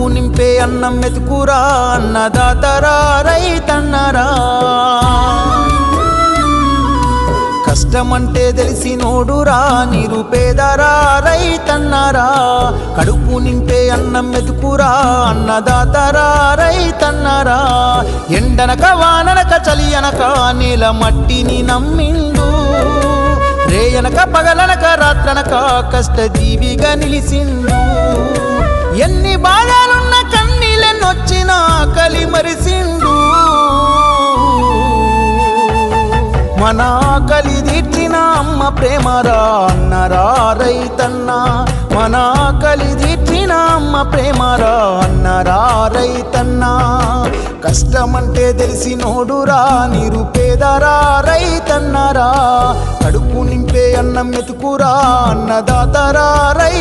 కడుపు నింపే అన్నం మెతుకురా అన్నదాతరా రైతన్నరా. కష్టమంటే తెలిసి నోడురా నిరుపేదరా రైతన్నరా. కడుపు నింపే అన్నం మెతుకురా అన్నదాతరా రైతన్నరా. ఎండనక వాననక చలి అనక నేల మట్టిని నమ్మిండు. రేయనక పగలనక రాత్రనక కష్టజీవిగా నిలిసిండు. మన ఆకలి తీర్చిన అమ్మ ప్రేమరా అన్నరా రైతన్న. మన ఆకలి తీర్చిన అమ్మ ప్రేమరా అన్నరా రైతన్న. కష్టమంటే తెలిసి నోడురా నిరుపేదరా రైతన్నరా. కడుపు నింపే అన్నం మెతుకురా అన్నదాతరా రైతన్నరా